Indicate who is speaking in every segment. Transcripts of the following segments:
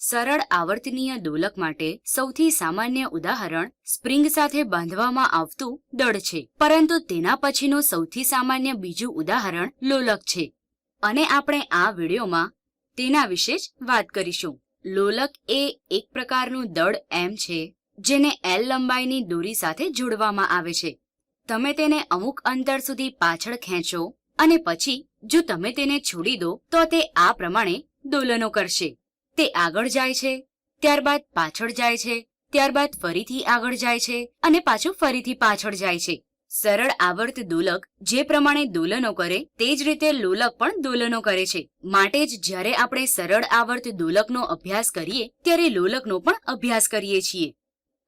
Speaker 1: સરળ આવર્તનીય દોલક માટે સૌથી સામાન્ય ઉદાહરણ સ્પ્રિંગ સાથે બાંધવામાં આવતું દળ છે. પરંતુ તેના પછીનું સૌથી સામાન્ય બીજું ઉદાહરણ લોલક છે. અને આપણે આ વિડીયોમાં તેના વિશે જ વાત કરીશું. લોલક એ એક પ્રકારનું દળ એમ છે, જેને એલ લંબાઈની દોરી સાથે જોડવામાં આવે છે. તમે તેને અમુક અંતર સુધી પાછળ ખેંચો અને પછી જો તમે તેને છોડી દો, તો તે આ પ્રમાણે દોલનો કરશે. તે આગળ જાય છે, ત્યારબાદ પાછળ જાય છે, ત્યારબાદ ફરીથી આગળ જાય છે અને પાછું ફરીથી પાછળ જાય છે. સરળ આવર્ત દોલક જે પ્રમાણે દોલનો કરે તે જ રીતે લોલક પણ દોલનો કરે છે. માટે જ જ્યારે આપણે સરળ આવર્ત દોલકનો અભ્યાસ કરીએ, ત્યારે લોલકનો પણ અભ્યાસ કરીએ છીએ.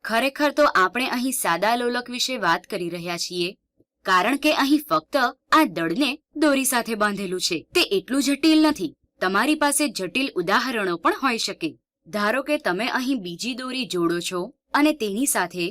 Speaker 1: ખરેખર તો આપણે અહીં સાદા લોલક વિશે વાત કરી રહ્યા છીએ, કારણ કે અહીં ફક્ત આ દળને દોરી સાથે બાંધેલું છે. તે એટલું જટિલ નથી. તમારી પાસે જટિલ ઉદાહરણો પણ હોઈ શકે. ધારો કે તમે અહીં બીજી દોરી જોડો છો અને તેની સાથે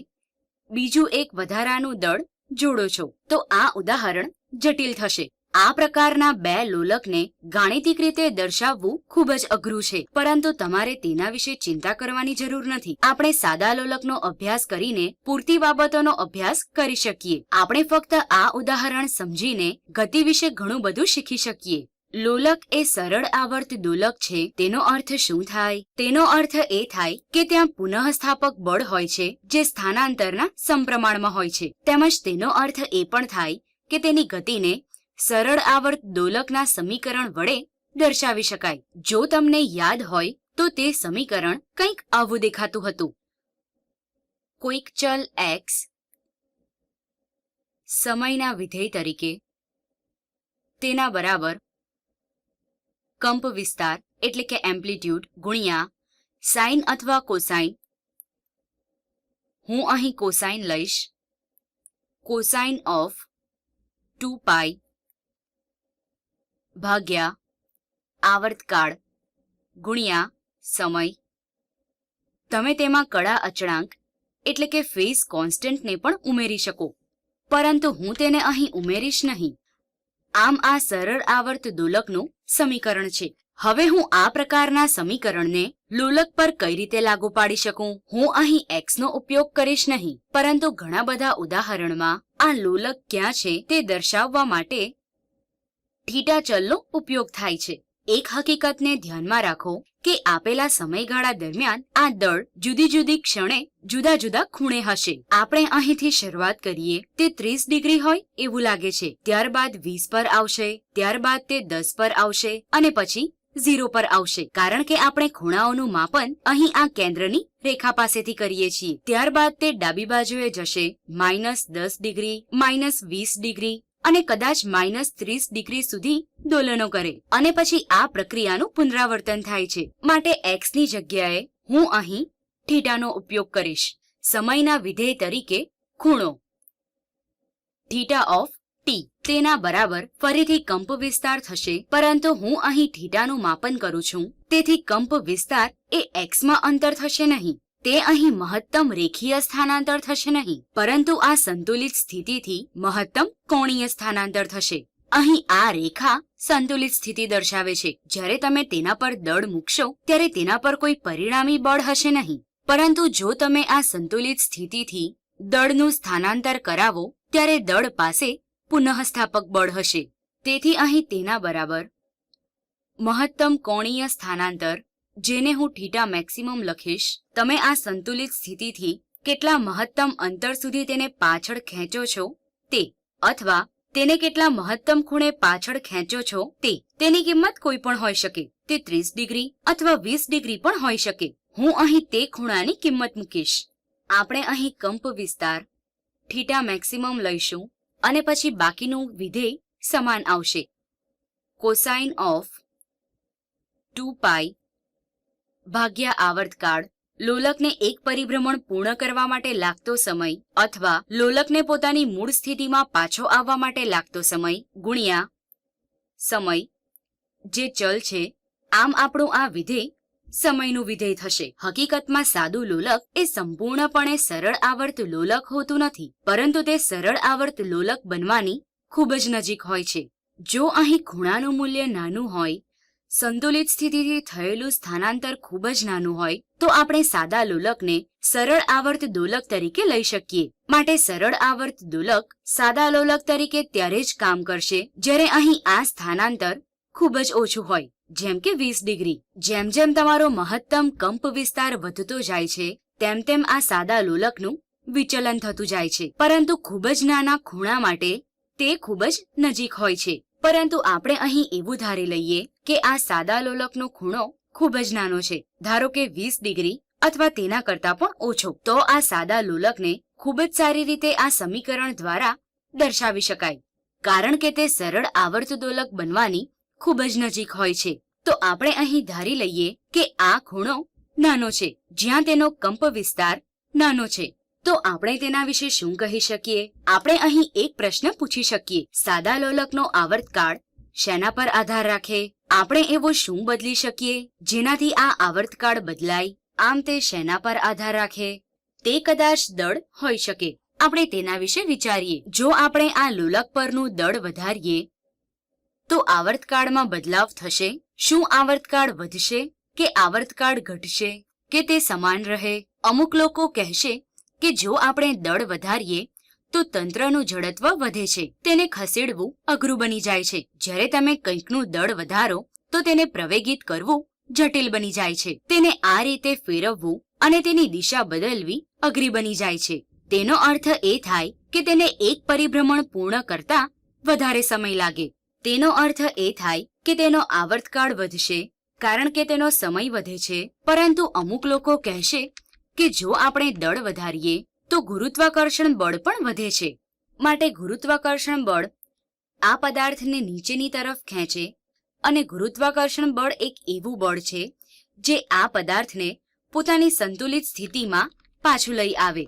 Speaker 1: બીજું એક વધારાનું દળ જોડો છો, તો આ ઉદાહરણ જટિલ થશે. આ પ્રકારના બે લોલકને ગાણિતિક રીતે દર્શાવવું ખૂબ જ અઘરું છે, પરંતુ તમારે તેના વિશે ચિંતા કરવાની જરૂર નથી. આપણે સાદા લોલકનો અભ્યાસ કરીને પૂરતી બાબતોનો અભ્યાસ કરી શકીએ. આપણે ફક્ત આ ઉદાહરણ સમજીને ગતિ વિશે ઘણું બધું શીખી શકીએ. લોલક એ સરળ આવર્ત દોલક છે, તેનો અર્થ શું થાય? તેનો અર્થ એ થાય કે ત્યાં પુનઃસ્થાપક બળ હોય છે, જે સ્થાનાંતરના સમપ્રમાણમાં હોય છે. તેમજ તેનો અર્થ એ પણ થાય કે તેની ગતિને સરળ આવર્ત દોલકના સમીકરણ વડે દર્શાવી શકાય. જો તમને યાદ હોય, તો તે સમીકરણ કંઈક આવું દેખાતું હતું. કોઈક ચલ એક્સ સમયના વિધેય તરીકે, તેના બરાબર કંપ વિસ્તાર, એટલે કે એમ્પ્લિટ્યુડ, ગુણ્યા સાઇન અથવા કોસાઇન હું અહીં કોસાઇન લઈશ. કોસાઇન ઓફ ટુ પાઈ ભાગ્યા આવર્તકાળ ગુણ્યા સમય. તમે તેમાં કડા અચળાંક, એટલે કે ફેઝ કોન્સ્ટન્ટને પણ ઉમેરી શકો. પરંતુ હું તેને અહીં ઉમેરીશ નહીં. આમ આ સરળ આવર્ત દોલકનું સમીકરણ છે. હવે હું આ પ્રકારના સમીકરણને લોલક પર કઈ રીતે લાગુ પાડી શકું? હું અહીં એક્સ નો ઉપયોગ કરીશ નહીં, પરંતુ ઘણા બધા ઉદાહરણમાં આ લોલક ક્યાં છે તે દર્શાવવા માટે થીટા ચલનો ઉપયોગ થાય છે. એક હકીકતને ધ્યાનમાં રાખો કે આપેલા સમયગાળા દરમિયાન આ દળ જુદી જુદી ક્ષણે જુદા જુદા ખૂણે હશે. આપણે અહીંથી શરૂઆત કરીએ, તે ત્રીસ ડિગ્રી હોય એવું લાગે છે. ત્યારબાદ વીસ પર આવશે, ત્યારબાદ તે દસ પર આવશે અને પછી ઝીરો પર આવશે. કારણ કે આપણે ખૂણાઓનું માપન અહીં આ કેન્દ્રની રેખા પાસેથી કરીએ છીએ. ત્યારબાદ તે ડાબી બાજુએ જશે, માઇનસ દસ ડિગ્રી, માઇનસ વીસ ડિગ્રી અને કદાચ માઇનસ ત્રીસ ડિગ્રી સુધી દોલનો કરે. અને પછી આ પ્રક્રિયાનું પુનરાવર્તન થાય છે. માટે એક્સની જગ્યાએ હું અહીં થીટાનો ઉપયોગ કરીશ. સમયના વિધેય તરીકે ખૂણો થીટા ઓફ ટી તેના બરાબર ફરીથી કંપ વિસ્તાર થશે. પરંતુ હું અહીં થીટાનું માપન કરું છું. તેથી કંપ વિસ્તાર એ એક્સમાં અંતર થશે નહીં. તે અહીં મહત્તમ રેખીય સ્થાનાંતર થશે નહીં, પરંતુ આ સંતુલિત સ્થિતિથી મહત્તમ કોણીય સ્થાનાંતર થશે. અહીં આ રેખા સંતુલિત સ્થિતિ દર્શાવે છે. જ્યારે તમે તેના પર દળ મૂકશો, ત્યારે તેના પર કોઈ પરિણામી બળ હશે નહીં. પરંતુ જો તમે આ સંતુલિત સ્થિતિથી દળનું સ્થાનાંતર કરાવો, ત્યારે દળ પાસે પુનઃસ્થાપક બળ હશે. તેથી અહીં તેના બરાબર મહત્તમ કોણીય સ્થાનાંતર જેને હું થીટા મેક્સિમમ લખીશ, તમે આ સંતુલિત સ્થિતિથી કેટલા મહત્તમ અંતર સુધી તેને પાછળ ખેંચો છો, તે, અથવા તેને કેટલા મહત્તમ ખૂણે પાછળ ખેંચો છો, તે, તેની કિંમત કોઈ પણ હોઈ શકે. તે ત્રીસ ડિગ્રી અથવા વીસ ડિગ્રી પણ હોઈ શકે. હું અહીં તે ખૂણાની કિંમત મૂકીશ. આપણે અહીં કંપ વિસ્તાર થીટા મેક્સિમમ લઈશું, અને પછી બાકીનું વિધેય સમાન આવશે. કોસાઇન ઓફ ટુ પાઈ ભાગ્યા આવર્તકાળ લોલકને એક પરિભ્રમણ પૂર્ણ કરવા માટે લાગતો સમય અથવા લોલકને પોતાની મૂળ સ્થિતિમાં પાછો આવવા માટે લાગતો સમય ગુણ્યા સમય, જે ચલ છે, આમ આપણું આ વિધેય સમયનું વિધેય થશે. હકીકતમાં સાદું લોલક એ સંપૂર્ણપણે સરળ આવર્ત લોલક હોતું નથી, પરંતુ તે સરળ આવર્ત લોલક બનવાની ખૂબ જ નજીક હોય છે. જો અહીં ખૂણાનું મૂલ્ય નાનું હોય સંતુલિત સ્થિતિથી થયેલું સ્થાનાંતર ખૂબ જ નાનું હોય, તો આપણે સાદા લોલકને સરળ આવર્ત દોલક તરીકે લઈ શકીએ. માટે સરળ આવર્ત દોલક સાદા લોલક તરીકે ત્યારે જ કામ કરશે, જ્યારે અહીં આ સ્થાનાંતર ખૂબ જ ઓછું હોય, જેમ કે વીસ ડિગ્રી. જેમ જેમ તમારો મહત્તમ કંપ વિસ્તાર વધતો જાય છે, તેમ તેમ આ સાદા લોલકનું વિચલન થતું જાય છે. પરંતુ ખૂબ જ નાના ખૂણા માટે તે ખૂબ જ નજીક હોય છે. પરંતુ આપણે અહીં એવું ધારી લઈએ કે આ સાદા લોલકનો ખૂણો ખૂબ જ નાનો છે, ધારો કે વીસ ડિગ્રી અથવા તેના કરતાં પણ ઓછો. તો આ સાદા લોલકને ખૂબ જ સારી રીતે આ સમીકરણ દ્વારા દર્શાવી શકાય. કારણ કે તે સરળ આવર્ત દોલક બનવાની ખૂબ જ નજીક હોય છે. તો આપણે અહીં ધારી લઈએ કે આ ખૂણો નાનો છે, જ્યાં તેનો કંપ વિસ્તાર નાનો છે. તો આપણે તેના વિશે શું કહી શકીએ? આપણે અહીં એક પ્રશ્ન પૂછી શકીએ. સાદા લોલકનો આવર્તકાળ શેના પર આધાર રાખે? આપણે એવો શું બદલી શકીએ? જેનાથી આ આવર્તકાળ બદલાય? આમ તે શેના પર આધાર રાખે? તે કદાચ દળ હોઈ શકે. આપણે તેના વિશે વિચારીએ. જો આપણે આ લોલક પરનું દળ વધારીએ, તો આવર્તકાળમાં બદલાવ થશે? શું આવર્તકાળ વધશે કે આવર્તકાળ ઘટશે કે તે સમાન રહે? અમુક લોકો કહેશે કે જો આપણે દળ વધારીએ, તો તંત્રનું જડત્વ વધે છે. તેને ખસેડવું અઘરું બની જાય છે. જ્યારે તમે કંઈકનું દળ વધારો, તો તેને પ્રવેગિત કરવું જટિલ બની જાય છે. તેને આ રીતે ફેરવવું અને તેની દિશા બદલવી અઘરી બની જાય છે. તેનો અર્થ એ થાય કે તેને એક પરિભ્રમણ પૂર્ણ કરતા વધારે સમય લાગે. તેનો અર્થ એ થાય કે તેનો આવર્તકાળ વધશે, કારણ કે તેનો સમય વધે છે. પરંતુ અમુક લોકો કહેશે કે જો આપણે દળ વધારીએ, તો ગુરુત્વાકર્ષણ બળ પણ વધે છે. માટે ગુરુત્વાકર્ષણ બળ આ પદાર્થને નીચેની તરફ ખેંચે અને ગુરુત્વાકર્ષણ બળ એક એવું બળ છે, જે આ પદાર્થને પોતાની સંતુલિત સ્થિતિમાં પાછું લઈ આવે.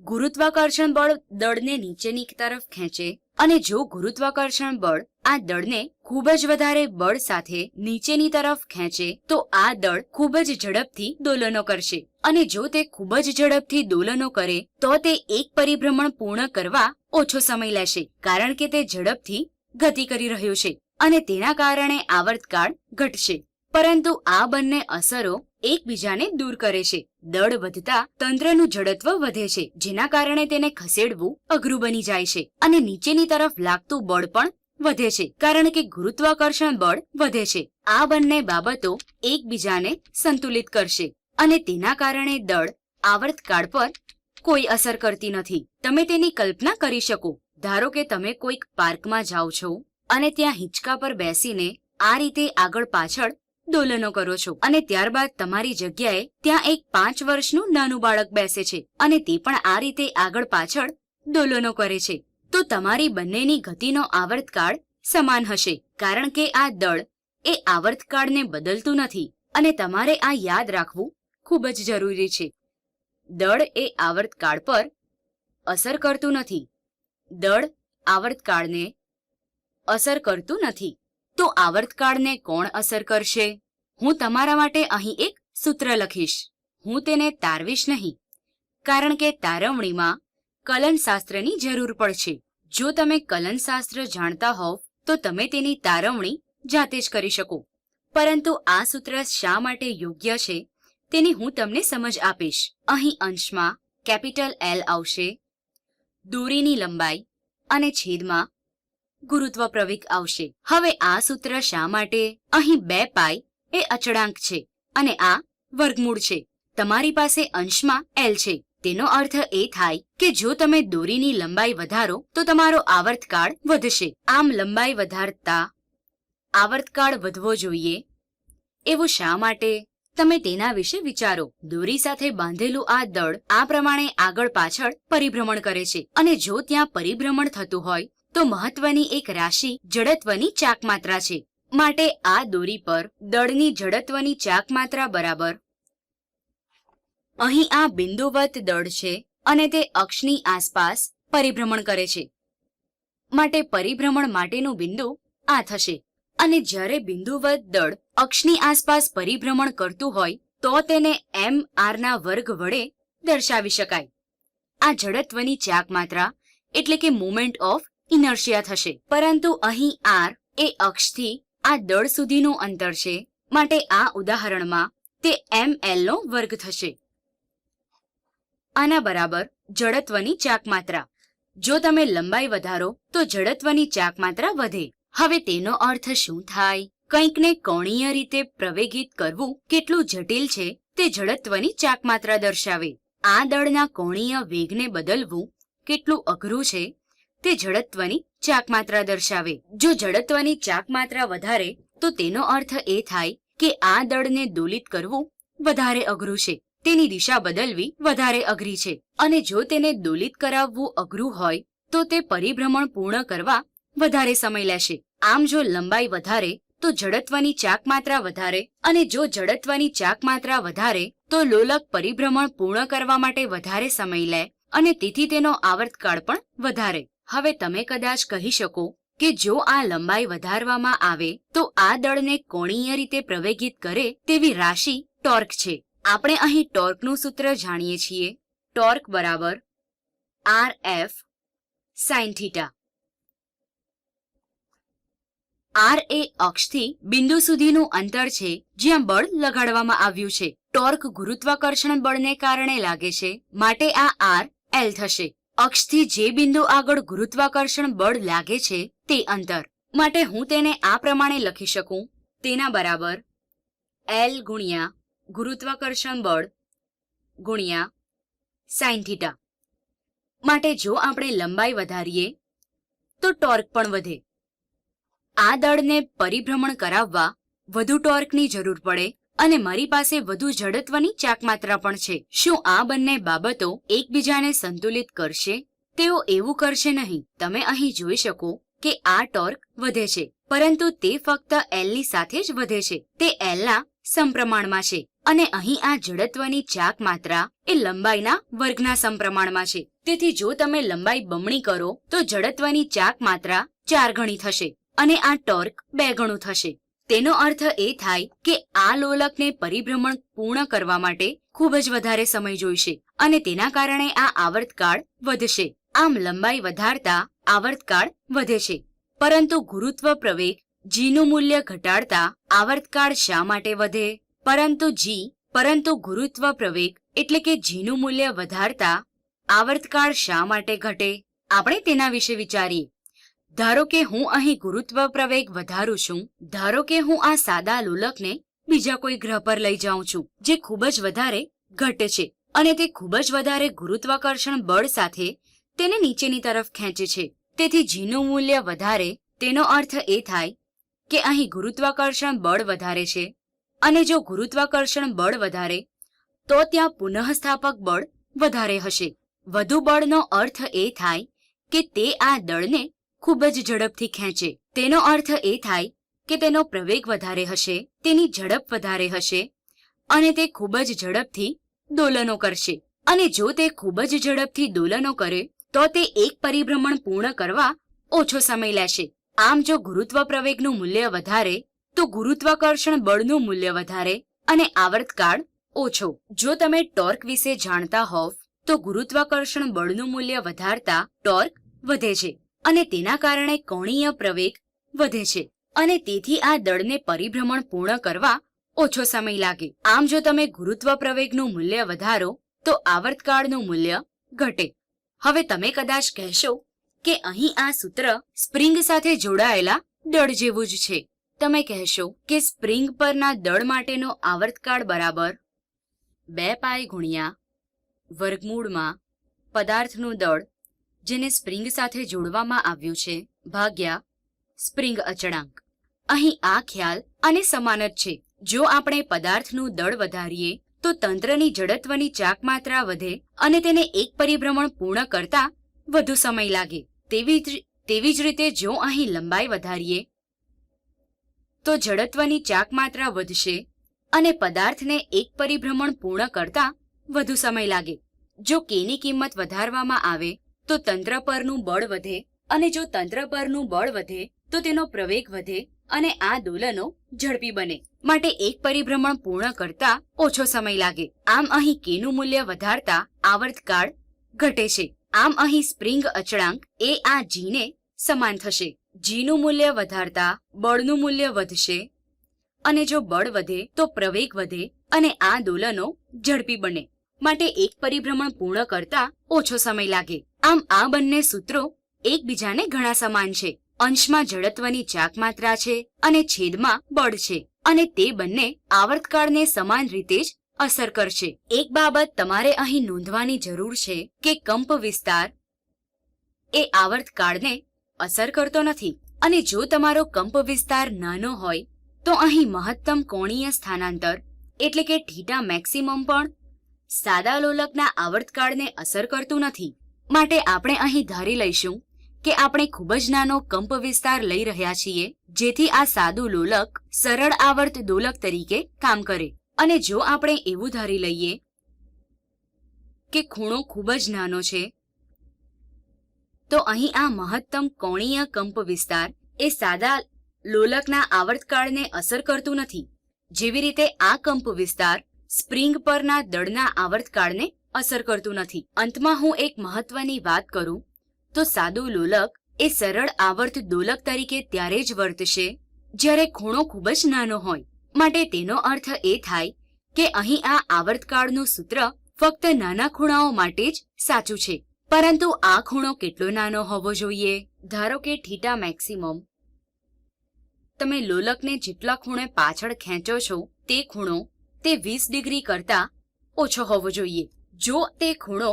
Speaker 1: ગુરુત્વાકર્ષણ બળ દળને નીચેની તરફ ખેંચે અને જો ગુરુત્વાકર્ષણ બળ આ દળને ખૂબ જ વધારે બળ સાથે નીચેની તરફ ખેંચે, તો આ દળ ખૂબ જ ઝડપથી દોલનો કરશે. અને જો તે ખૂબ જ ઝડપથી દોલનો કરે, તો તે એક પરિભ્રમણ પૂર્ણ કરવા ઓછો સમય લેશે, કારણ કે તે ઝડપથી ગતિ કરી રહ્યો છે, અને તેના કારણે આવર્તકાળ ઘટશે. પરંતુ આ બંને અસરો એકબીજાને દૂર કરે છે. દળ વધતા તંત્રનું જડત્વ વધે છે, જેના કારણે તેને ખસેડવું અઘરું બની જાય છે અને નીચેની તરફ લાગતું બળ પણ વધે છે, કારણ કે ગુરુત્વાકર્ષણ બળ વધે છે. આ બંને બાબતો એકબીજાને સંતુલિત કરશે અને તેના કારણે દળ આવર્તકાળ પર કોઈ અસર કરતી નથી. તમે તેની કલ્પના કરી શકો. ધારો કે તમે કોઈક પાર્કમાં જાઓ છો અને ત્યાં હિંચકા પર બેસીને આ રીતે આગળ પાછળ દોલનો કરો છો. અને ત્યારબાદ તમારી જગ્યાએ ત્યાં એક પાંચ વર્ષનું નાનું બાળક બેસે છે અને તે પણ આ રીતે આગળ પાછળ દોલનો કરે છે. તો તમારી બંનેની ગતિનો આવર્તકાળ સમાન હશે, કારણ કે આ દળ એ આવર્તકાળને બદલતું નથી અને તમારે આ યાદ રાખવું ખૂબ જ જરૂરી છે. દળ એ આવર્તકાળ પર અસર કરતું નથી. દળ આવર્તકાળને અસર કરતું નથી. તો આવર્તકાળને કોણ અસર કરશે? હું તમારા માટે અહીં એક સૂત્ર લખીશ. હું તેને તારવીશ નહીં. કારણ કે તારવણીમાં કલનશાસ્ત્રની જરૂર પડશે. જો તમે કલનશાસ્ત્ર જાણતા હોવ, તો તમે તેની તારવણી જાતે જ કરી શકો. પરંતુ આ સૂત્ર શા માટે યોગ્ય છે, તેની હું તમને સમજ આપીશ. અહીં અંશમાં કેપિટલ એલ આવશે. દોરીની લંબાઈ અને છેદમાં ગુરુત્વ પ્રવેગ આવશે. હવે આ સૂત્ર શા માટે? અહીં બે પાઈ એ અચળાંક છે અને આ વર્ગમૂળ છે. તમારી પાસે અંશમાં એલ છે. તેનો અર્થ એ થાય કે જો તમે દોરીની લંબાઈ વધારો, તો તમારો આવર્તકાળ વધશે. આમ લંબાઈ વધારતા આવર્તકાળ વધવો જોઈએ. એવું શા માટે? તમે તેના વિશે વિચારો. દોરી સાથે બાંધેલું આ દળ આ પ્રમાણે આગળ પાછળ પરિભ્રમણ કરે છે. અને જો ત્યાં પરિભ્રમણ થતું હોય તો મહત્વની એક રાશિ જડત્વની ચાકમાત્રા છે. માટે આ દોરી પર દળની જડત્વની ચાકમાત્રા બરાબર. અહીં આ બિંદુવત દળ છે અને તે અક્ષની આસપાસ પરિભ્રમણ કરે છે. માટે પરિભ્રમણ માટેનું બિંદુ આ થશે. અને જ્યારે બિંદુવત દળ અક્ષની આસપાસ પરિભ્રમણ કરતું હોય, તો તેને એમ આરના વર્ગ વડે દર્શાવી શકાય. આ જડત્વની ચાક માત્રા એટલે કે મોમેન્ટ ઓફ ઇનર્શિયા થશે. પરંતુ અહીં આર એ અક્ષથી આ દળ સુધીનું અંતર છે. માટે આ ઉદાહરણમાં તે એમ નો વર્ગ થશે. આના બરાબર જડત્વની ચાકમાત્રા. જો તમે લંબાઈ વધારો, તો જડત્વની ચાકમાત્રા વધે. હવે તેનો અર્થ શું થાય? કંઈકને કોણીય રીતે પ્રવેગિત કરવું કેટલું જટિલ છે તે જડત્વની ચાકમાત્રા દર્શાવે. આ દળના કોણીય વેગને બદલવું કેટલું અઘરું છે તે જડત્વની ચાકમાત્રા દર્શાવે. જો જડત્વની ચાકમાત્રા વધારે, તો તેનો અર્થ એ થાય કે આ દળને દોલિત કરવું વધારે અઘરું છે. તેની દિશા બદલવી વધારે અઘરી છે. અને જો તેને દોલિત કરાવવું અઘરું હોય, તો તે પરિભ્રમણ પૂર્ણ કરવા વધારે સમય લેશે. આમ જો લંબાઈ વધારે, તો જડત્વની ચાકમાત્રા વધારે અને જો જડત્વની ચાકમાત્રા વધારે, તો લોલક પરિભ્રમણ પૂર્ણ કરવા માટે વધારે સમય લે અને તેથી તેનો આવર્તકાળ પણ વધારે. હવે તમે કદાચ કહી શકો કે જો આ લંબાઈ વધારવામાં આવે, તો આ દળને કોણીય રીતે પ્રવેગિત કરે તેવી રાશિ ટોર્ક છે. આપણે અહીં ટોર્કનું સૂત્ર જાણીએ છીએ. ટોર્ક બરાબર R F sine R A અક્ષથી બિંદુ સુધીનું અંતર છે જ્યાં બળ લગાડવામાં આવ્યું છે. ટોર્ક ગુરુત્વાકર્ષણ બળને કારણે લાગે છે. માટે આ આર એલ થશે. અક્ષથી જે બિંદુ આગળ ગુરુત્વાકર્ષણ બળ લાગે છે તે અંતર. માટે હું તેને આ પ્રમાણે લખી શકું. તેના બરાબર એલ ગુણ્યા ગુરુત્વાકર્ષણ બળ ગુણ્યા સાઇન માટે જો આપણે લંબાઈ વધારીએ, તો ટોર્ક પણ વધે. આ દળને પરિભ્રમણ કરાવવા વધુ ટોર્કની જરૂર પડે. અને મારી પાસે વધુ જડત્વની ચાકમાત્રા પણ છે. શું આ બંને બાબતો એકબીજાને સંતુલિત કરશે? તેઓ એવું કરશે નહીં. તમે અહીં જોઈ શકો કે આ ટોર્ક વધે છે, પરંતુ તે ફક્ત એલની સાથે જ વધે છે. તે એલના સમપ્રમાણમાં છે, અને અહીં આ જડત્વની ચાક માત્રા એ લંબાઈના વર્ગના સમપ્રમાણમાં છે. તેથી જો તમે લંબાઈ બમણી કરો, તો જડત્વની ચાક માત્રા ચાર ગણી થશે, અને આ ટોર્ક બે ગણું થશે. તેનો અર્થ એ થાય કે આ લોલકને પરિભ્રમણ પૂર્ણ કરવા માટે ખૂબ જ વધારે સમય જોઈશે અને તેના કારણે આ આવર્તકાળ વધશે. આમ લંબાઈ વધારતા આવર્તકાળ વધે છે પરંતુ ગુરુત્વ પ્રવેગ જીનું મૂલ્ય ઘટાડતા આવર્તકાળ શા માટે વધે? પરંતુ જી પરંતુ ગુરુત્વ પ્રવેગ એટલે કે જીનું મૂલ્ય વધારતા આવર્તકાળ શા માટે ઘટે? આપણે તેના વિશે વિચારીએ. ધારો કે હું અહીં ગુરુત્વ પ્રવેગ વધારું છું, ધારો કે હું આ સાદા લોલકને બીજા કોઈ ગ્રહ પર લઈ જાઉં છું, જે ખૂબ જ વધારે ઘટે છે અને તે ખૂબ જ વધારે ગુરુત્વાકર્ષણ બળ સાથે તેને નીચેની તરફ ખેંચે છે. તેથી જીનું મૂલ્ય વધારે, તેનો અર્થ એ થાય કે અહીં ગુરુત્વાકર્ષણ બળ વધારે છે અને જો ગુરુત્વાકર્ષણ બળ વધારે, તો ત્યાં પુનઃસ્થાપક બળ વધારે હશે. વધુ બળનો અર્થ એ થાય કે તે આ દળને ખૂબ જ ઝડપથી ખેંચે. તેનો અર્થ એ થાય કે તેનો પ્રવેગ વધારે હશે, તેની ઝડપ વધારે હશે અને તે ખૂબ જ ઝડપથી દોલનો કરશે. અને જો તે ખૂબ જ ઝડપથી દોલનો કરે, તો તે એક પરિભ્રમણ પૂર્ણ કરવા ઓછો સમય લેશે. આમ જો ગુરુત્વ પ્રવેગનું મૂલ્ય વધારે, તો ગુરુત્વાકર્ષણ બળનું મૂલ્ય વધારે અને આવર્તકાળ ઓછો. જો તમે ટોર્ક વિશે જાણતા હોવ, તો ગુરુત્વાકર્ષણ બળનું મૂલ્ય વધારતા ટોર્ક વધે છે. અને તેના કારણે કોણીય પ્રવેગ વધે છે. અને તેથી આ દળને પરિભ્રમણ પૂર્ણ કરવા ઓછો સમય લાગે. આમ જો તમે ગુરુત્વ પ્રવેગનું મૂલ્ય વધારો, તો આવર્તકાળનું મૂલ્ય ઘટે. હવે તમે કદાચ કહેશો કે અહીં આ સૂત્ર સ્પ્રિંગ સાથે જોડાયેલા દળ જેવું જ છે. તમે કહેશો કે સ્પ્રિંગ પરના દળ માટેનો આવર્તકાળ બરાબર બે પાય ગુણ્યા વર્ગમૂળમાં પદાર્થનું દળ જેને સ્પ્રિંગ સાથે જોડવામાં આવ્યું છે, ભાગ્યા, સ્પ્રિંગ અચળાંક. અહીં આ ખ્યાલ અને સમાન જ છે. જો આપણે પદાર્થનું દળ વધારીએ, તો તંત્રની જડત્વની ચાક માત્રા વધે અને તેને એક પરિભ્રમણ પૂર્ણ કરતા વધુ સમય લાગે. તેવી જ તેવી જ રીતે જો અહીં લંબાઈ વધારીએ, તો જડત્વની ચાક માત્રા વધશે અને પદાર્થને એક પરિભ્રમણ પૂર્ણ કરતા વધુ સમય લાગે. જો કેની કિંમત વધારવામાં આવે તો તંત્ર પરનું બળ વધે અને જો તંત્ર પરનું બળ વધે, તો તેનો પ્રવેગ વધે અને આ દોલનો ઝડપી બને. માટે એક પરિભ્રમણ પૂર્ણ કરતા ઓછો સમય લાગે. આમ અહીં કેનું મૂલ્ય વધારતા આવર્તકાળ ઘટે છે. આમ અહીં સ્પ્રિંગ અચળાંક એ આ જીને સમાન થશે. જીનું મૂલ્ય વધારતા બળનું મૂલ્ય વધશે અને જો બળ વધે, તો પ્રવેગ વધે અને આ દોલનો ઝડપી બને. માટે એક પરિભ્રમણ પૂર્ણ કરતા ઓછો સમય લાગે. આમ આ બંને સૂત્રો એકબીજાને ઘણા સમાન છે. અંશમાં જડત્વની ચાક માત્રા છે અને છેદમાં બળ છે અને તે બંને આવર્તકાળને સમાન રીતે જ અસર કરશે. એક બાબત તમારે અહીં નોંધવાની જરૂર છે કે કંપ વિસ્તાર એ આવર્તકાળને અસર કરતો નથી અને જો તમારો કંપ વિસ્તાર નાનો હોય તો અહીં મહત્તમ કોણીય સ્થાનાંતર એટલે કે થીટા મેક્સિમમ પણ સાદા લોલકના આવર્તકાળને અસર કરતું નથી. માટે આપણે અહીં ધારી લઈશું કે આપણે ખૂબ જ નાનો કંપ વિસ્તાર લઈ રહ્યા છીએ, જેથી આ સાદું લોલક સરળ આવર્ત દોલક તરીકે કામ કરે. અને જો આપણે એવું ધારી લઈએ કે ખૂણો ખૂબ જ નાનો છે, તો અહીં આ મહત્તમ કોણીય કંપ વિસ્તાર એ સાદા લોલકના આવર્તકાળને અસર કરતું નથી. જેવી રીતે આ કંપ વિસ્તાર સ્પ્રિંગ પરના દળના આવર્તકાળને અસર કરતું નથી. અંતમાં હું એક મહત્વની વાત કરું. તો સાદું લોલક એ સરળ આવર્ત દોલક તરીકે ત્યારે જ વર્તશે, જ્યારે ખૂણો ખૂબ જ નાનો હોય. માટે તેનો અર્થ એ થાય કે અહીં આ આવર્તકાળનું સૂત્ર ફક્ત નાના ખૂણાઓ માટે જ સાચું છે. પરંતુ આ ખૂણો કેટલો નાનો હોવો જોઈએ? ધારો કે થીટા મેક્સિમમ. તમે લોલકને જેટલા ખૂણે પાછળ ખેંચો છો, તે ખૂણો તે વીસ ડિગ્રી કરતા ઓછો હોવો જોઈએ. જો તે ખૂણો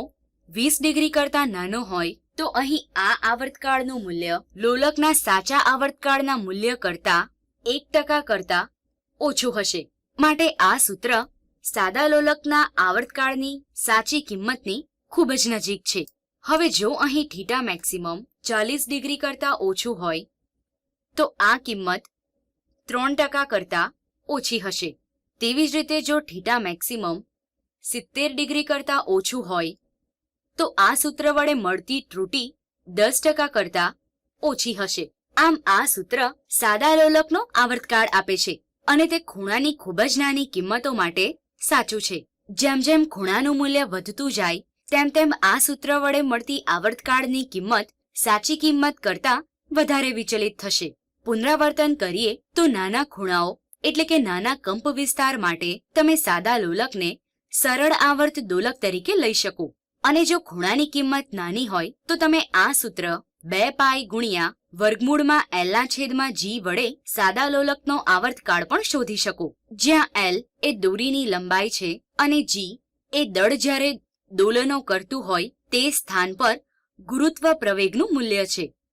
Speaker 1: વીસ ડિગ્રી કરતા નાનો હોય, તો અહીં આ આવર્તકાળનું મૂલ્ય લોલકના સાચા આવર્તકાળના મૂલ્ય કરતા એક ટકા કરતા ઓછું હશે. માટે આ સૂત્ર સાદા લોલકના આવર્તકાળની સાચી કિંમતની ખૂબ જ નજીક છે. હવે જો અહીં થીટા મેક્સિમમ ચાલીસ ડિગ્રી કરતા ઓછું હોય, તો આ કિંમત ત્રણ ટકા કરતા ઓછી હશે. તેવી જ રીતે જો થીટા મેક્સિમમ સિત્તેર ડિગ્રી કરતાં ઓછું હોય. તો આ સૂત્ર વડે મળતી ત્રુટી દસ ટકા કરતા ઓછી હશે. આમ આ સૂત્ર સાદા લોલકનો આવર્તકાળ આપે છે અને તે ખૂણાની ખૂબ જ નાની કિંમતો માટે સાચું છે. જેમ જેમ ખૂણાનું મૂલ્ય વધતું જાય, તેમ તેમ આ સૂત્ર વડે મળતી આવર્તકાળની કિંમત સાચી કિંમત કરતા વધારે વિચલિત થશે. પુનરાવર્તન કરીએ તો નાના ખૂણાઓ, એટલે કે નાના કંપ વિસ્તાર માટે તમે સાદા લોલકને સરળ આવર્ત દોલક તરીકે લઈ શકો. અને જો ખૂણાની કિંમત નાની હોય, તો તમે આ સૂત્ર બે પાઈ ગુણ્યા વર્ગમૂળમાં એલના છેદમાં જી વડે સાદા લોલકનો આવર્તકાળ પણ શોધી શકો. જ્યાં એલ એ દોરીની લંબાઈ છે અને જી એ દળ જ્યારે દોલનો કરતું હોય, તે સ્થાન પર ગુરુત્વ પ્રવેગનું મૂલ્ય છે.